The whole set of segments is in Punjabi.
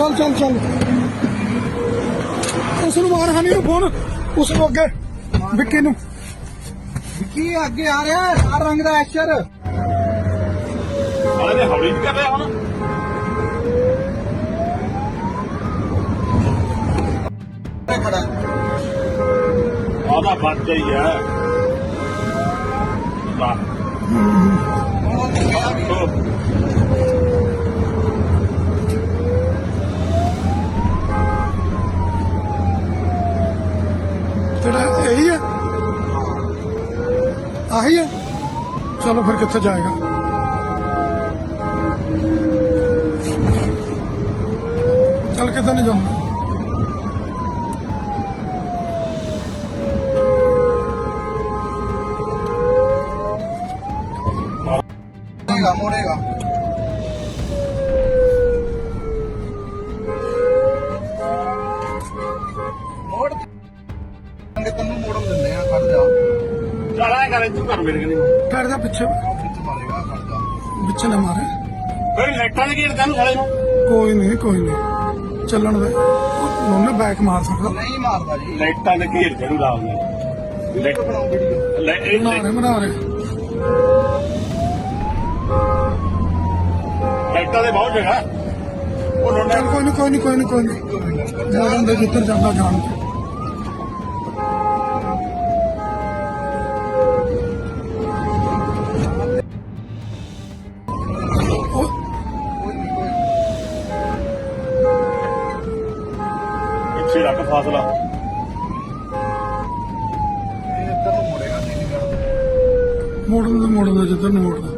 ਚੱਲ ਚੱਲ ਚੱਲ। ਉਸ ਨੂੰ ਮਾਰ ਹਨੀ ਨੂੰ ਫੋਨ ਉਸ ਨੂੰ ਅੱਗੇ ਵਿੱਕੀ ਨੂੰ। ਕੀ ਅੱਗੇ ਆ ਰਿਹਾ ਹੈ? ਲਾਲ ਰੰਗ ਦਾ ਐਕਸ਼ਰ ਹਾਲੇ ਤੇ ਹੌਲੀ ਕਰ ਰਿਹਾ ਹੁਣ। ਖੜਾ ਆਦਾ ਬੱਚਾ ਹੀ ਹੈ। ਵਾਹ ਉਹ ਤੇਰਾ ਇਹੀ ਹੈ ਆਹੀ ਹੈ ਚਲੋ ਫਿਰ ਕਿੱਥੇ ਜਾਏਗਾ? ਚੱਲ ਕਿੱਦਾਂ ਨਹੀਂ ਜਾਣਾ ਮੋੜੇਗਾ ਮੋੜੇਗਾ। ਕਰ ਤੂੰ ਕਰ ਮੇਰੇ ਪਿੱਛੇ ਮਾਰੇਗਾ ਵਿੱਚ ਨਾ ਮਾਰੇ। ਕੋਈ ਲੈਟਾਂ ਦੇ ਘੇਰ ਤੈਨੂੰ ਸਾਲੇ ਨੂੰ? ਕੋਈ ਨਹੀਂ ਕੋਈ ਨਹੀਂ। ਚੱਲਣ ਦੇ। ਉਹਨੇ ਬੈਕ ਮਾਰ ਸਕਦਾ। ਨਹੀਂ ਮਾਰਦਾ ਜੀ। ਲਾਈਟਾਂ ਦੇ ਘੇਰ ਤੈਨੂੰ ਲਾ ਦਿੰਦੇ ਵੀਡੀਓ ਬਣਾਓ ਵੀਡੀਓ ਲੈ ਇਹ ਬਣਾ ਰਹੇ ਬਣਾ ਰਹੇ ਲਾਈਟਾਂ ਦੇ ਬਹੁਤ ਜਗ੍ਹਾ। ਉਹ ਲੋਟਾ ਕੋਈ ਨਹੀਂ ਕੋਈ ਨਹੀਂ ਕੋਈ ਨਹੀਂ ਕੋਈ ਨਹੀਂ। ਜਾਣ ਦੇ ਜਿੱਧਰ ਜਾਂਦਾ ਜਾਣ ਦੇ ഫാസല. മോടുന്നു മോടുന്നു ചിത്രം മോടുന്നു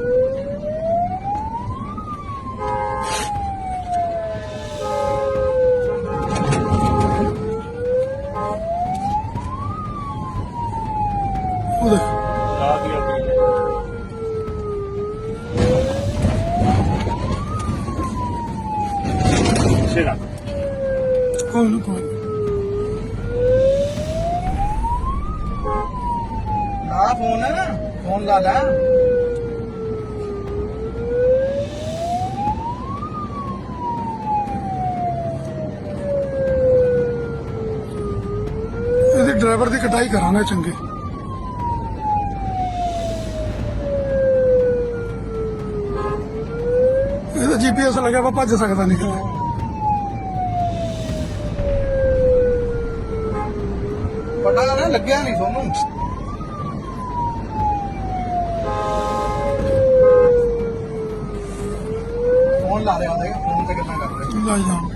ശരി. ਲੈ ਇਹਦੀ ਡਰਾਈਵਰ ਦੀ ਕਟਾਈ ਕਰਾਂਗੇ ਚੰਗੀ। ਇਹਦਾ ਜੀਪੀਐਸ ਲੱਗਿਆ ਵਾ ਭੱਜ ਸਕਦਾ ਨਹੀਂ ਕਿਤੇ। ਪਤਾ ਨਾ ਲੱਗਿਆ ਨਹੀਂ ਤੁਹਾਨੂੰ ਫੋਨ ਲਾ ਰਿਹਾ ਉਹਦੇ ਫੋਨ ਤੇ ਗੱਲਾਂ ਕਰ ਰਿਹਾ ਲੈ ਜਾਣ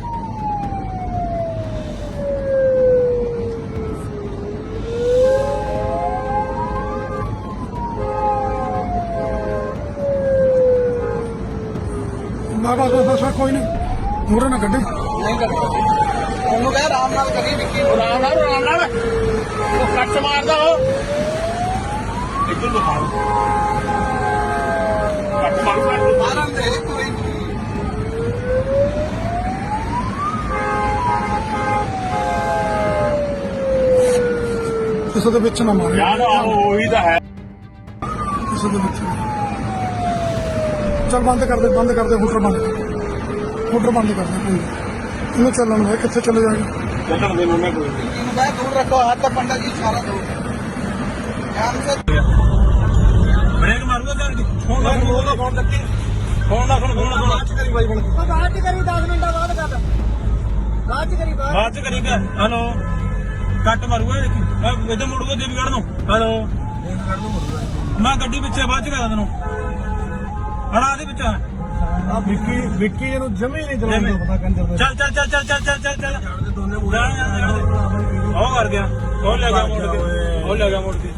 ਬਾਬਾ ਬਸ ਬਸ ਕੋਈ ਨਹੀਂ। ਮੂਰੇ ਨਾ ਗੱਡੀ ਨਹੀਂ ਕਰਦਾ ਉਹਨੂੰ ਕਹਿ ਆਰਾਮ ਨਾਲ ਕਰੀ ਵਿੱਕੀ ਆਰਾਮ ਨਾਲ ਆਰਾਮ ਨਾਲ। ਉਹ ਕੱਟ ਮਾਰਦਾ ਉਹ। ਇੱਧਰ ਤੋਂ ਮਾਰ ਕੱਟ ਮਾਰੂਗਾ ਮਾਰਨ ਦੇ ਕੋਈ ਨਹੀਂ। ਕਿਸੇ ਦੇ ਵਿੱਚ ਨਾ ਮਾਰੇ। ਯਾਰ ਆਹ ਉਹੀ ਤਾਂ ਹੈ। ਕਿਸੇ ਦੇ ਵਿੱਚ। ਚੱਲ ਬੰਦ ਕਰ ਦੇ ਬੰਦ ਕਰ ਦੇ ਹੂਟਰ ਬੰਦ ਕਰ ਦੇ। ਹੂਟਰ ਬੰਦ ਕਰ ਦੇ ਕੋਈ। ਇਹਨੂੰ ਚੱਲਣ ਦੇ ਕਿੱਥੇ ਚਲੇ ਜਾਏਗਾ ਚੱਲਣ ਦੇ ਨੂੰ ਮੈਂ ਕੋਈ ਕਹਿ ਦੂਰ ਰੱਖੋ ਹੱਥ ਪੰਡਾ ਜੀ ਇਸ਼ਾਰਾ ਦੋ ਧਿਆਨ ਸੇ ਬ੍ਰੇਕ ਮਾਰੂਗਾ ਤਾਂ ਫੋਨ ਲਾ ਫੋਨ ਲੱਗੀ ਫੋਨ ਲਾ ਫੋਨ ਫੋਨ ਬਾਅਦ ਚ ਕਰੀ ਬਾਈ ਬਣ ਕੇ। ਬਾਅਦ ਚ ਕਰੀ 10 ਮਿੰਟਾਂ ਬਾਅਦ ਕਰ। ਬਾਅਦ ਚ ਕਰੀ ਬਾਅਦ। ਕਰੀਗਾ ਹਲੋ। ਕੱਟ ਮਾਰੂਗਾ ਦੇਖੀ। ਇੱਧਰ ਮੁੜੂਗਾ ਦੇਵੀਗੜ੍ਹ ਨੂੰ ਹਲੋ। ਮੈਂ ਗੱਡੀ ਪਿੱਛੇ ਬਾਅਦ ਚ ਕਰਾਂ ਤੈਨੂੰ। ਹੜਾ ਦੇ ਵਿੱਚ ਆ ਵਿੱਕੀ ਵਿੱਕੀ ਇਹਨੂੰ ਜਮੇ ਨਹੀਂ ਚਲਾਉਂਦਾ ਪਤਾ ਕੰਜਰ ਚੱਲ ਚੱਲ ਚੱਲ ਚੱਲ ਚੱਲ ਚੱਲ ਚੱਲ ਚੱਲ। ਦੋਨੇ ਮੁੜੇ ਉਹ ਕਰ ਗਿਆ। ਉਹ ਲੈ ਗਿਆ ਮੁੜ ਕੇ। ਉਹ ਲੈ ਗਿਆ ਮੁੜ ਕੇ।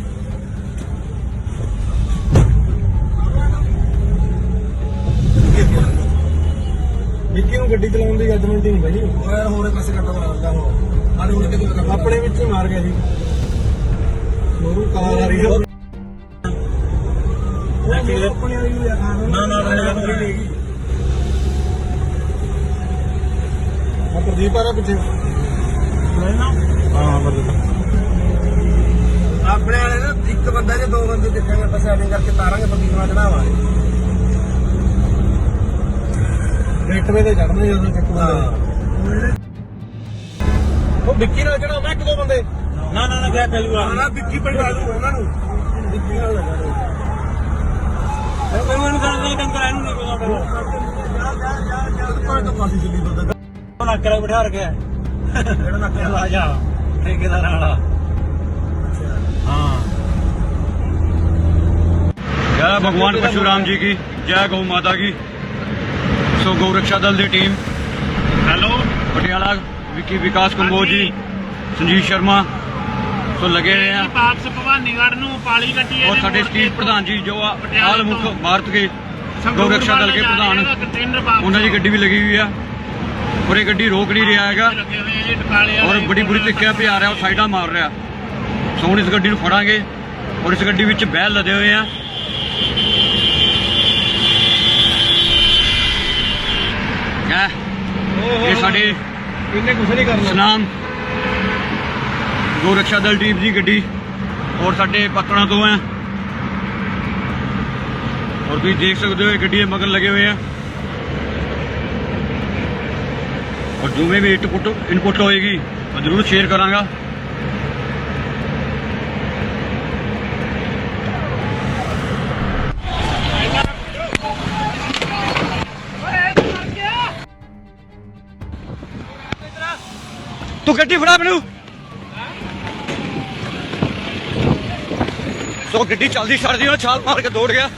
ਨੂੰ ਗੱਡੀ ਚਲਾਉਣ ਦੀ ਜੱਜਮੈਂਟ ਨਹੀਂ ਬਈ ਉਹ ਯਾਰ ਹੋਰੇ ਪਾਸੇ ਕੱਟਾ ਮਾਰਦਾ ਉਹ ਆਲੇ ਉਲਟ ਕੇ ਆਪਣੇ ਵਿੱਚ ਹੀ ਮਾਰ ਗਿਆ ਜੀ। ਮੋਰੂ ਕਾਲਾ ਰਹੀ ਹੈ ਆਪਣੇ ਵਾਲੀ ਨੂੰ ਯਾਰ ਨਾ ਨਾ ਨਾ ਨਾ ਆ ਪ੍ਰਦੀਪ ਆ ਰਿਹਾ ਪਿੱਛੇ। ਹਾਂ ਬਰਦਰ ਆਪਣੇ ਵਾਲੇ ਨਾ ਇੱਕ ਬੰਦਾ ਜੇ ਦੋ ਬੰਦੇ ਦੇਖਾਂਗੇ ਆਪਾਂ ਸੈਟਿੰਗ ਕਰਕੇ ਤਾਰਾਂਗੇ ਪ੍ਰਦੀਪ ਨਾਲ ਚੜਾਵਾਂਗੇ। ਰੇਟਵੇ ਤੇ ਚੜਨੇ ਜਦੋਂ ਚੱਕ ਬੰਦੇ ਉਹ ਵਿੱਕੀ ਨਾਲ ਜਿਹੜਾ ਮੈਂ ਇੱਕ ਦੋ ਬੰਦੇ ਨਾ ਨਾ ਨਾ ਕਿਆ ਚੱਲੂਗਾ ਨਾ ਵਿੱਕੀ ਪਿੰਡਾ ਦੂ ਉਹਨਾਂ ਨੂੰ ਵਿੱਕੀ ਨਾਲ ਲਗਾ ਮੈਨੂੰ ਇਹਨੂੰ ਕਹਿੰਦਾ ਟੰਕਰ ਇਹਨੂੰ ਨਹੀਂ ਪਤਾ ਭਾਵੇਂ ਤਾਂ ਫਾਸੀ ਚੱਲੀ ਬੰਦਾ ਉਹ ਨੱਕ ਕਰਾ ਬਿਠਾ ਰੱਖਿਆ ਜਿਹੜਾ ਨੱਕ ਆ ਜਾ ਠੇਕੇਦਾਰ ਵਾਲਾ ਹਾਂ जय भगवान परशुराम जी की जय गौ माता की ਸੋ ਗਊ ਰਕਸ਼ਾ ਦਲ ਦੀ ਟੀਮ। ਹੈਲੋ। ਪਟਿਆਲਾ ਵਿਕੀ ਵਿਕਾਸ ਕੰਬੋਜ ਜੀ ਸੰਜੀਤ ਸ਼ਰਮਾ। ਸੋ ਲੱਗੇ ਰਹੇ ਆ। ਵਾਪਸ ਭਵਾਨੀਗੜ੍ਹ ਨੂੰ ਪਾਲੀ ਕੱਟੀ ਔਰ ਸਾਡੇ ਸਟੇਟ ਪ੍ਰਧਾਨ ਜੀ ਜੋ ਆ ਆਲ ਮੁਖ ਭਾਰਤ ਕੇ ਗਊ ਰਕਸ਼ਾ ਦਲ ਕੇ ਪ੍ਰਧਾਨ। ਉਹਨਾਂ ਦੀ ਗੱਡੀ ਵੀ ਲੱਗੀ ਹੋਈ ਆ। ਔਰ ਇਹ ਗੱਡੀ ਰੋਕ ਨਹੀਂ ਰਿਹਾ ਹੈਗਾ। ਔਰ ਬੜੀ ਬੁਰੀ ਤਰੀਕੇ ਪਿਆ ਆ ਰਿਹਾ ਉਹ ਸਾਈਡਾਂ ਮਾਰ ਰਿਹਾ। ਸੋ ਹੁਣ ਇਸ ਗੱਡੀ ਨੂੰ ਫੜਾਂਗੇ। ਔਰ ਇਸ ਗੱਡੀ ਵਿੱਚ ਬੈਲ ਲਦੇ ਹੋਏ ਆ। ਇਹ ਇਹ ਸਾਡੇ ਇਹਨੇ ਕੁਝ ਨਹੀਂ ਕਰਨਾ। ਸਨਾਮ ਗੋ ਰਕਸ਼ਾ ਦਲ ਟੀਮ ਦੀ ਗੱਡੀ ਔਰ ਸਾਡੇ ਪਤਣਾ ਤੋਂ ਹੈ ਔਰ ਤੁਸੀਂ ਦੇਖ ਸਕਦੇ ਹੋ ਇਹ ਗੱਡੀ ਦੇ ਮਗਰ ਲੱਗੇ ਹੋਏ ਆ। ਔਰ ਜਿਵੇਂ ਵੀ ਇਨਪੁੱਟ ਇਨਪੁੱਟ ਹੋਏਗੀ ਮੈਂ ਜ਼ਰੂਰ ਸ਼ੇਅਰ ਕਰਾਂਗਾ। ਤੂੰ ਗੱਡੀ ਫੜਾ ਮੈਨੂੰ। ਸੋ ਗੱਡੀ ਚੱਲਦੀ ਛੱਡਦੀ ਉਹ ਛਾਲ ਮਾਰ ਕੇ ਦੌੜ ਗਿਆ।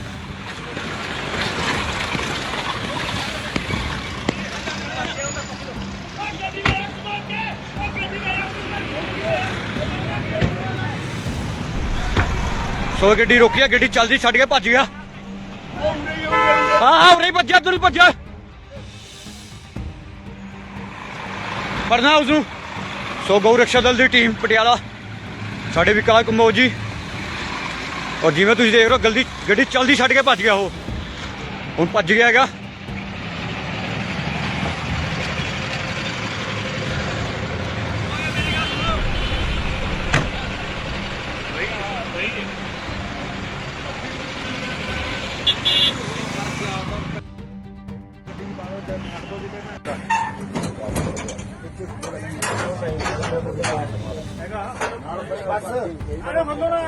ਸੋ ਗੱਡੀ ਰੋਕੀ ਆ, ਗੱਡੀ ਚੱਲਦੀ ਛੱਡ ਕੇ ਭੱਜ ਗਿਆ। ਹਾਂ, ਉਰੇ ਭੱਜਿਆ ਤੂੰ ਭੱਜਿਆ। ਫੜਨਾ ਉਸ ਨੂੰ ਸੋ ਗਊ ਰਕਸ਼ਾ ਦਲ ਦੀ ਟੀਮ ਪਟਿਆਲਾ, ਸਾਡੇ ਵਿਕਾਸ ਕੰਬੋਜ ਜੀ। ਔਰ ਜਿਵੇਂ ਤੁਸੀਂ ਦੇਖ ਰਹੇ ਹੋ ਗਲਦੀ ਗੱਡੀ ਚਲਦੀ ਛੱਡ ਕੇ ਭੱਜ ਗਿਆ ਉਹ। ਹੁਣ ਭੱਜ ਗਿਆ ਹੈਗਾ।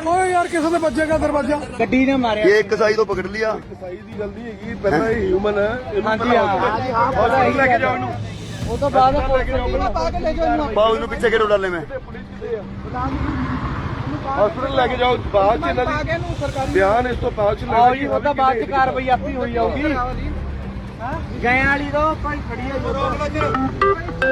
ਓਏ ਯਾਰ ਕਿਸੇ ਦੇ ਵੱਜੇਗਾ ਦਰਵਾਜ਼ਾ? ਗੱਡੀ ਨੇ ਮਾਰਿਆ। ਇਹ ਇੱਕ ਸਾਈ ਤੋਂ ਪਕੜ ਲਿਆ। ਹਾਂਜੀ ਹਾਂ। ਹਸਪੀਟਲ ਲੈ ਕੇ ਜਾਓ ਇਹਨੂੰ। ਉਹ ਤੋਂ ਬਾਅਦ ਪੁਲਿਸ ਪਾ ਕੇ ਲੈ ਜਾਓ ਇਹਨੂੰ। ਪਾਉ ਨੂੰ ਪਿੱਛੇ ਕਿਹੜੋ ਡਾਲੇ ਮੈਂ। ਹਸਪੀਟਲ ਲੈ ਕੇ ਜਾਓ ਬਾਅਦ ਚ ਇਹਨਾਂ ਪਾ ਕੇ ਇਹਨੂੰ ਸਰਕਾਰੀ ਬਿਆਨ ਇਸ ਤੋਂ ਬਾਅਦ ਚ ਉਹਦਾ ਬਾਅਦ ਚ ਕਾਰਵਾਈ ਆਪੀ ਹੋਈ ਜਾਊਗੀ। ਗਏ ਵਾਲੀ ਤੋਂ ਭਾਈ ਖੜੀ ਹੈ